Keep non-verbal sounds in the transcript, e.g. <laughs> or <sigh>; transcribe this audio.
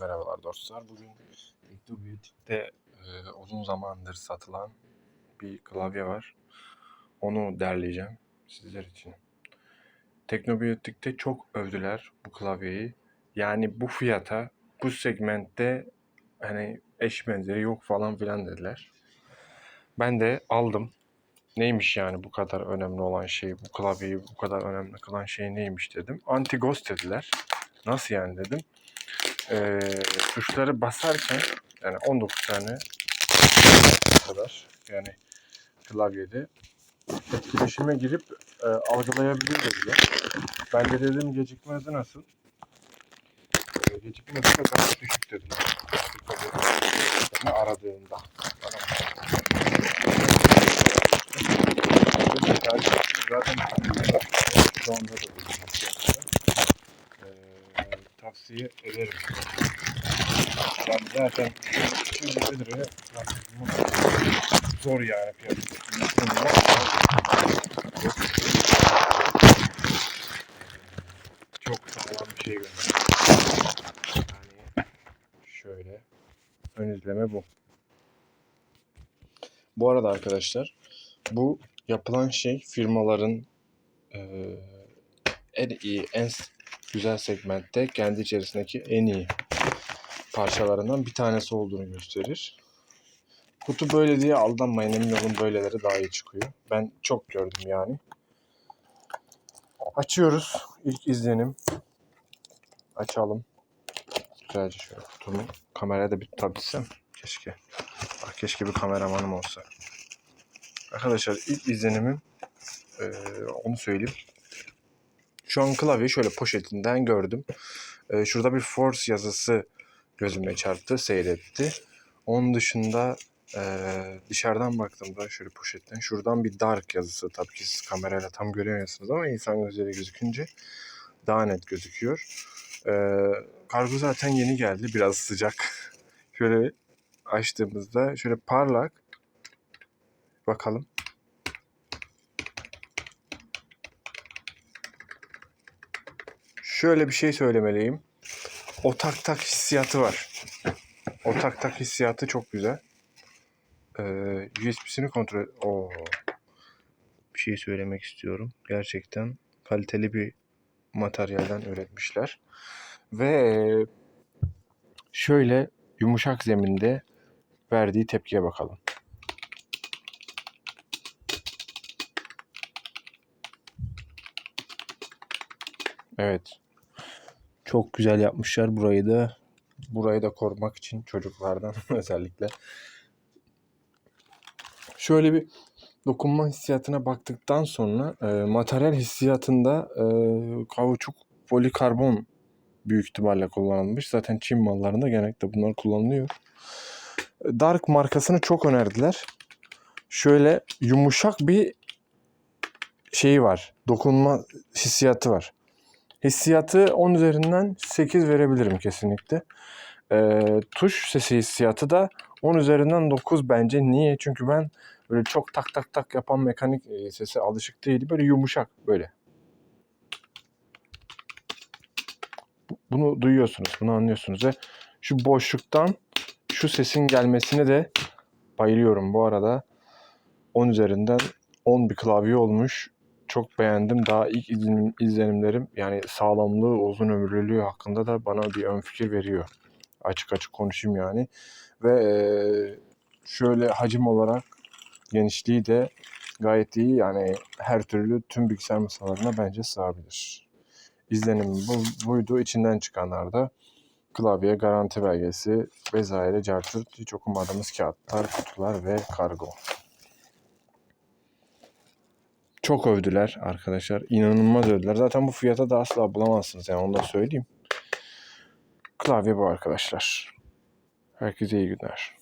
merhabalar dostlar. Bugün Teknobiyotik'te e, uzun zamandır satılan bir klavye var. Onu derleyeceğim sizler için. Teknobiyotik'te çok övdüler bu klavyeyi. Yani bu fiyata, bu segmentte hani eş benzeri yok falan filan dediler. Ben de aldım. Neymiş yani bu kadar önemli olan şey, bu klavyeyi bu kadar önemli kılan şey neymiş dedim. Anti-ghost dediler. Nasıl yani dedim. Ee, tuşları basarken yani 19 tane kadar yani klavyede etkileşime girip e, algılayabilir dediler. Ben de dedim gecikmesi nasıl? E, gecikmesi de gayet düşük dediler. Yani aradığında. Zaten şu anda da tavsiye ederim. Yani zaten 250 liraya zor yani piyasada. Çok sağlam bir şey gönderdim. Yani şöyle ön izleme bu. Bu arada arkadaşlar bu yapılan şey firmaların eee, en iyi, en güzel segmentte kendi içerisindeki en iyi parçalarından bir tanesi olduğunu gösterir. Kutu böyle diye aldanmayın emin olun böyleleri daha iyi çıkıyor. Ben çok gördüm yani. Açıyoruz. İlk izlenim. Açalım. Güzelce şöyle kutumu. Kameraya da bir tutabilsem. Keşke. Ah, keşke bir kameramanım olsa. Arkadaşlar ilk izlenimim eee, onu söyleyeyim. Şu an klavyeyi şöyle poşetinden gördüm. Eee, şurada bir force yazısı gözüme çarptı, seyretti. Onun dışında eee, dışarıdan baktığımda şöyle poşetten şuradan bir dark yazısı tabii ki siz kamerayla tam göremiyorsunuz ama insan gözleri gözükünce daha net gözüküyor. Eee, kargo zaten yeni geldi biraz sıcak. <laughs> Şöyle açtığımızda şöyle parlak bakalım. Şöyle bir şey söylemeliyim. O tak tak hissiyatı var. O tak tak hissiyatı çok güzel. Ee, USB'sini kontrol... Oo. Bir şey söylemek istiyorum. Gerçekten kaliteli bir materyalden üretmişler. Ve e, şöyle yumuşak zeminde verdiği tepkiye bakalım. Evet. Çok güzel yapmışlar burayı da. Burayı da korumak için çocuklardan <laughs> özellikle. Şöyle bir dokunma hissiyatına baktıktan sonra e, materyal hissiyatında e, kauçuk polikarbon büyük ihtimalle kullanılmış. Zaten Çin mallarında genellikle bunlar kullanılıyor. Dark markasını çok önerdiler. Şöyle yumuşak bir şeyi var. Dokunma hissiyatı var. Hissiyatı 10 üzerinden 8 verebilirim kesinlikle. Ee, tuş sesi hissiyatı da 10 üzerinden 9 bence. Niye? Çünkü ben böyle çok tak tak tak yapan mekanik e, sese alışık değilim. Böyle yumuşak böyle. Bu- Bunu duyuyorsunuz, bunu anlıyorsunuz ve şu boşluktan şu sesin gelmesine de bayılıyorum bu arada. 10 üzerinden 10 bir klavye olmuş. Çok beğendim. Daha ilk izlenim, izlenimlerim yani sağlamlığı, uzun ömürlülüğü hakkında da bana bir ön fikir veriyor. Açık açık konuşayım yani. Ve şöyle hacim olarak genişliği de gayet iyi. Yani her türlü tüm bilgisayar masalarına bence sığabilir. İzlenimim bu, buydu. İçinden çıkanlar da klavye, garanti belgesi vesaire cartürt hiç okumadığımız kağıtlar, kutular ve kargo. Çok övdüler arkadaşlar. İnanılmaz övdüler. Zaten bu fiyata da asla bulamazsınız yani onu da söyleyeyim. Klavye bu arkadaşlar. Herkese iyi günler.